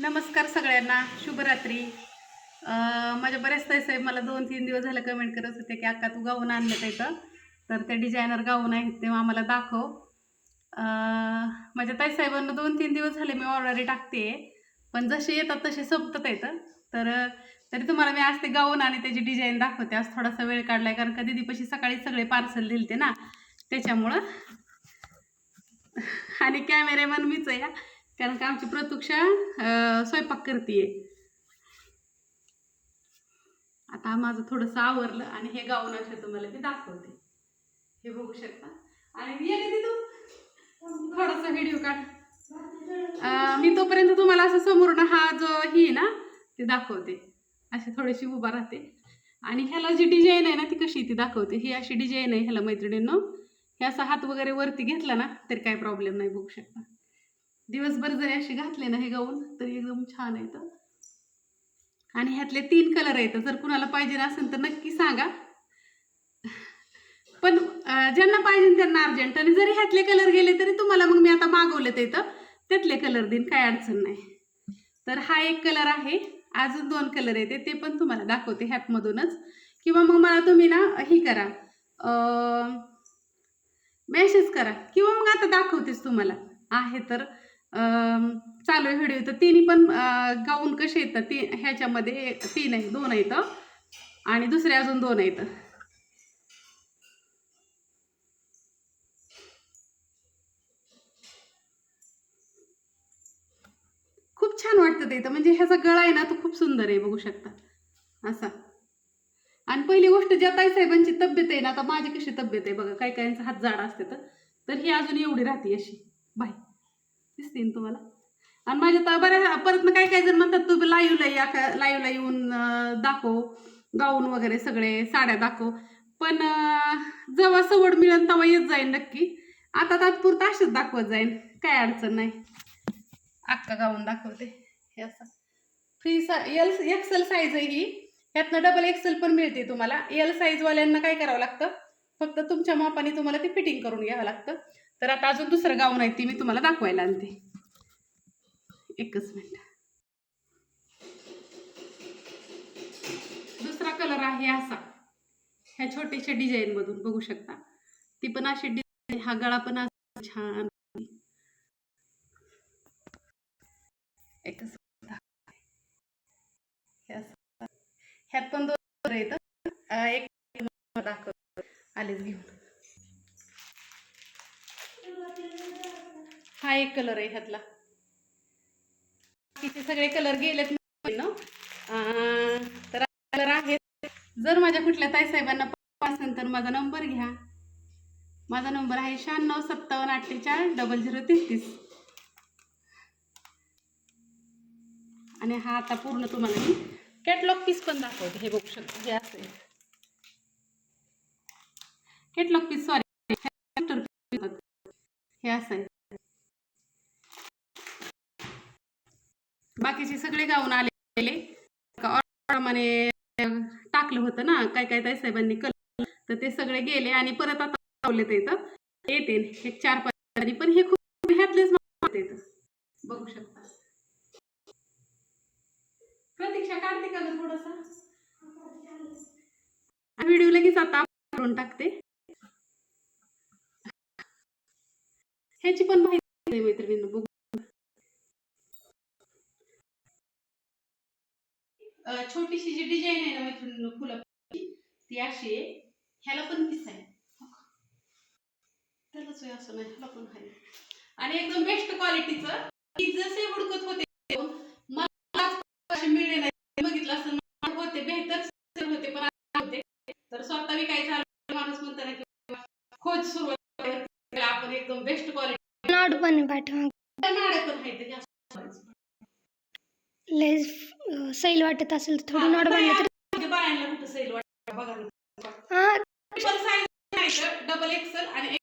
नमस्कार सगळ्यांना. शुभरात्री. माझ्या बऱ्याच ताई साहेब मला दोन तीन दिवस झाले कमेंट करत होते की अक्का तू गाऊन आणलं इथं. तर ते डिझायनर गाऊन आहेत तेव्हा आम्हाला दाखव. माझ्या ताई साहेबांना दोन तीन दिवस झाले मी ऑर्डरी टाकते पण जसे येतात तसे संपतात येतं तर तरी तुम्हाला मी आज ते गाऊन आणि त्याची डिझाईन दाखवते. आज थोडासा वेळ काढलाय कारण का दिदीपाशी सकाळी सगळे पार्सल दिलते ना. त्याच्यामुळं. आणि कॅमेरेमन मीच आहे कारण का आमची प्रत्यक्षा स्वयंपाक करते आता माझं थोडंसं आवरलं आणि हे गाऊन असे तुम्हाला मी दाखवते. हे बघू शकता. आणि ये तू थोडासा व्हिडिओ काढ. मी तोपर्यंत तुम्हाला असं समोरून हा जो ही आहे ना ती दाखवते. अशी थोडीशी उभा राहते. आणि ह्याला जी डिझाईन आहे ना ती कशी ती दाखवते. ही अशी डिझाईन आहे ह्याला मैत्रिणींनो. हे असा हात वगैरे वरती घेतला ना तरी काय प्रॉब्लेम नाही बघू शकता. दिवसभर जरी अशी घातले ना हे गाऊन तरी एकदम छान येतं आणि ह्यातले तीन कलर आहेत. जर कुणाला पाहिजे असेल तर नक्की सांगा. पण ज्यांना पाहिजे त्यांना अर्जंट आणि जरी ह्यातले कलर गेले तरी तुम्हाला मग मी आता मागवले ते तर त्यातले कलर देईन काय अडचण नाही. तर हा एक कलर आहे. अजून दोन कलर येते. ते पण तुम्हाला दाखवते ह्यातमधूनच. किंवा मग मला तुम्ही ना ही करा. मेसेज करा. किंवा मग आता दाखवतेच तुम्हाला. आहे तर चालू आहे व्हिडिओ तर तिन्ही पण गाऊन कसे येतात ती ह्याच्यामध्ये तीन आहे दोन आहेत. आणि दुसरे अजून दोन आहेत. खूप छान वाटतं ते. इथं म्हणजे ह्याचा गळा आहे ना तो खूप सुंदर आहे बघू शकता. असा. आणि पहिली गोष्ट ज्या ताईसाहेबांची तब्येत आहे ना आता माझी कशी तब्येत आहे? बघा काही काहींचा हात जाड असते तर. तर ही अजून एवढी राहते अशी. बाय दिसते ना तुम्हाला? आणि माझ्या तर बऱ्या परत ना काही काही जण म्हणतात तू लाईव्हला या लाईव्हला येऊन दाखव. गाऊन वगैरे सगळे साड्या दाखव. पण जेव्हा सवड मिळेल तेव्हा येत जाईल नक्की. आता तात्पुरतं असेच दाखवत जाईन. काय अडचण नाही. अक्का गाऊन दाखवते. हे असं. फ्री सा एल एक्सेल साईज आहे ही. ह्यातनं डबल एक्सेल पण मिळते तुम्हाला. एल साईजवाल्यांना काय करावं लागतं? फक्त तुमच्या मापाने तुम्हाला ते फिटिंग करून घ्यावं लागतं. तर आता अजून दुसरं गाऊन नाही ती मी तुम्हाला दाखवायला आणते. एकच मिनिट. दुसरा कलर आहे असा. ह्या छोट्याशा डिझाईन मधून बघू शकता. ती पण अशी डिझाईन हा गळा पण असा छान. एकच ह्यात पण दोन येत आहेत. एक दाखव आलेच घेऊन. हा एक कलर आहे ह्यातला. बाकीचे सगळे कलर गेलेत ना. तर कलर आहेत. जर माझ्या कुठल्या ताईसाहेबांना असेल तर माझा नंबर घ्या. माझा नंबर आहे शहाण्णव सत्तावन्न अठ्ठेचाळीस डबल झिरो तेहतीस. आणि हा आता पूर्ण तुम्हाला मी कॅटलॉग पीस पण दाखवते. हे बघू शकतो. हे असं कॅटलॉग पीस सॉरी हे असं बाकीचे सगळे गाऊन आलेले. प्रमाणे टाकलं होतं ना काय काय ताई साहेबांनी कल तर ते सगळे गेले आणि परत आता लावले ते इथं. येते एक चार पाच पण हे खूप ह्यातलेच बघू शकता. प्रतीक्षा काढते का ग थोडासा? व्हिडिओ लगेच आता करून टाकते. ह्याची पण माहिती आहे मैत्रिणींना बघू छोटीशी जी डिझाईन आहे ना मैत्रिणींना फुलाची ती अशी आहे. ह्याला पण पीस आहे. त्यालाच आहे असं नाही ह्याला पण आहे. आणि एकदम बेस्ट क्वालिटीचं की जसे हुडकत होते मला मिळले नाही. बघितलं असं होते बेहतर होते पण होते. तर स्वतः विकायचं माणूस म्हणतो ना की खोज सुरुवात आपण एकदम बेस्ट क्वालिटी नॉट पण पाठवा. नाडे पण आहेत ते जास्त. लय सैल वाटत असेल तर थोडं नॉट बनलं तर म्हणजे. हा नाही डबल एक्सेल आणि